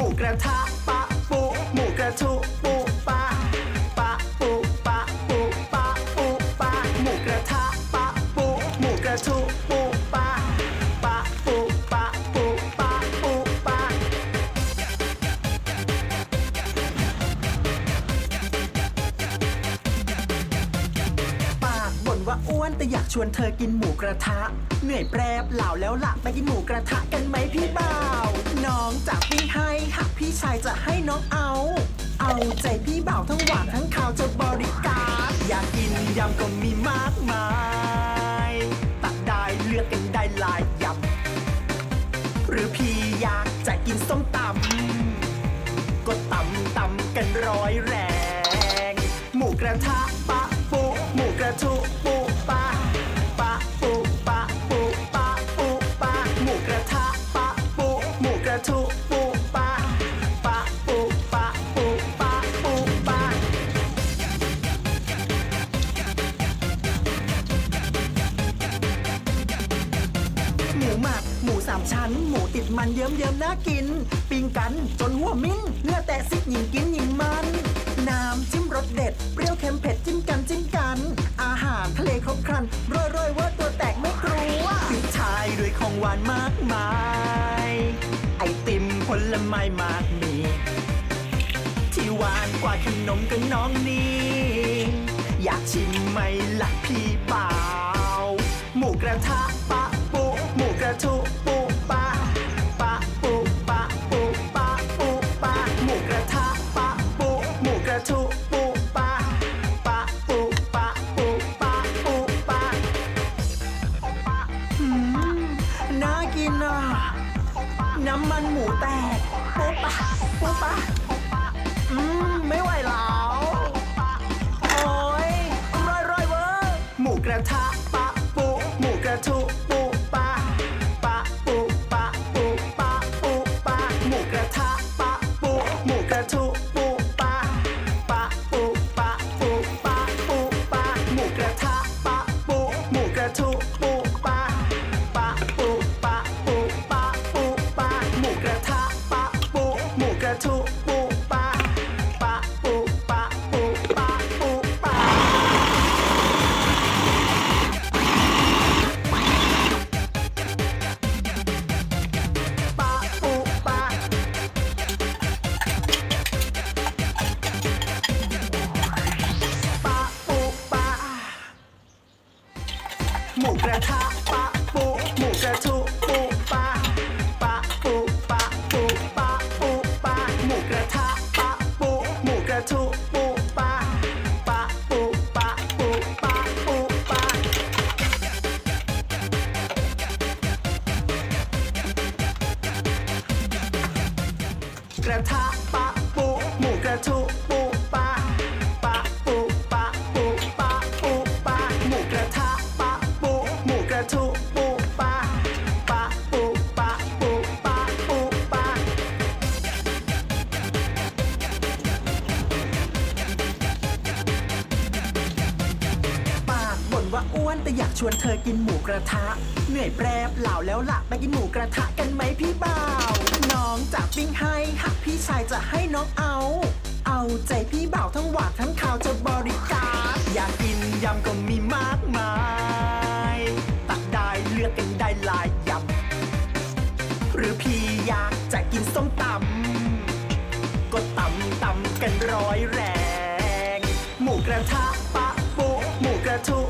หมูกระทะปะปุหมูกระทุ ชวนเธอกินหมูกระทะ เหนื่อยแปรบเหล่าแล้วล่ะไปกินหมูกระทะกันไหมพี่บ่าวน้องจะปิ้งให้หากพี่ชายจะให้น้องเอา เอาใจพี่บ่าวทั้งหวานทั้งขาวจะบริการอยากกินยำก็มีมากมายตักได้เลือกกันได้หลายยำหรือพี่อยากจะกินส้มตำก็ตำตำกันร้อยแรง หมูกระทะปะปุหมูกระทุ หมูสามชั้นหมูติดมันเยิ้มเยิ้มๆน่ากิน ปิ้งกันจนหัวมิ้น เนื้อแต่ซิกหญิงกินหญิงมัน น้ำจิ้มรสเด็ด เปรี้ยวเค็มเผ็ดจิ้มกันจิ้มกัน อาหารทะเลครบครันโรยโรยว่าตัวแตกไม่กลัวปิดท้ายด้วยของหวานมากมาย ไอติมผลไม้มากมี ที่หวานกว่าขนมกันน้องนี่อยากชิมไหมล่ะพี่ น้ำมันหมูแตกปุปะปุปะอืม ไม่ไหวแล้วโอ้ยร่อยร่อยเวอร์หมูกระทะปะปุหมูกระทุ หมูกระทะปะ ว่าอ้วนแต่อยากชวนเธอกินหมูกระทะ เหนื่อยแปรบเหล่าแล้วล่ะไปกินหมูกระทะกันไหมพี่บ่าวน้องจะปิ้งให้หากพี่ชายจะให้น้องเอา เอาใจพี่บ่าวทั้งหวานทั้งขาวจะบริการอยากกินยำก็มีมากมาย ตักได้เลือกกันได้หลายยำหรือพี่อยากจะกินส้มตำก็ตำตำกันร้อยแรง หมูกระทะปะปุหมูกระทุ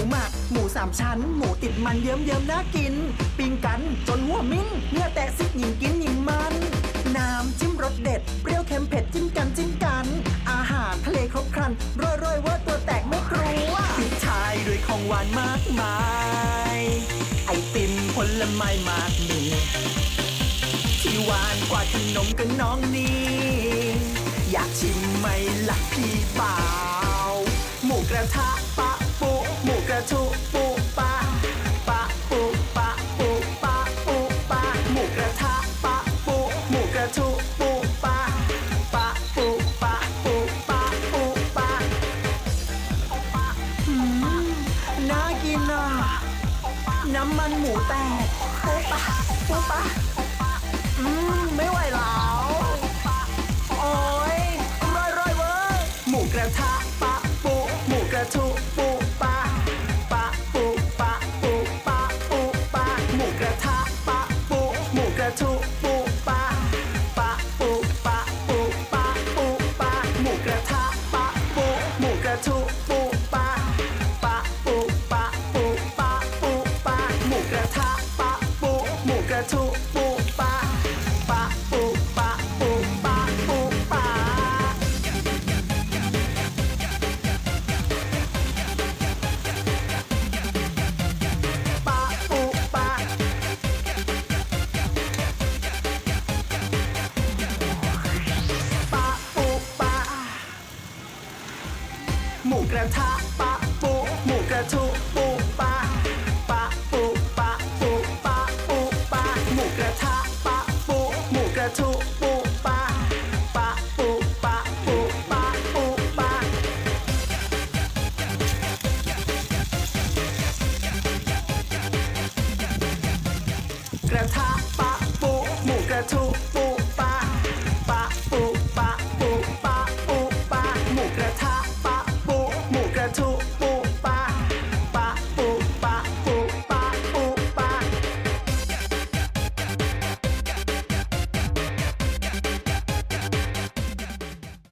หมูหมัก หมูสามชั้น หมูติดมันเยิ้มเยิ้มๆน่ากิน ปิ้งกันจนหัวมิ้นเนื้อแต่ซิกหญิงกินหญิงมัน น้ำจิ้มรสเด็ด เปรี้ยวเค็มเผ็ดจิ้มกันจิ้มกัน อาหารทะเลครบครันรยโรยๆว่าตัวแตกไม่กลัวปิดท้ายด้วยของหวานมากมาย ไอติมผลไม้มากมีที่หวานกว่าขนมกันน้องนี่อยากชิมไหมล่ะพี่บ่า ทุปูปะปะปูปะปูปะปูปะหมูกระทะปะปูหมูกระทุปูปะปะปูปะปูปะปูปะอืมน่ากินอะน้ำมันหมูแตกปูปะปูปะอืมไม่ไหวละ ทุปูปะปะปูปะปูปะปูปะหมูกระทะปะปูหมูกระทุ 让他。that too.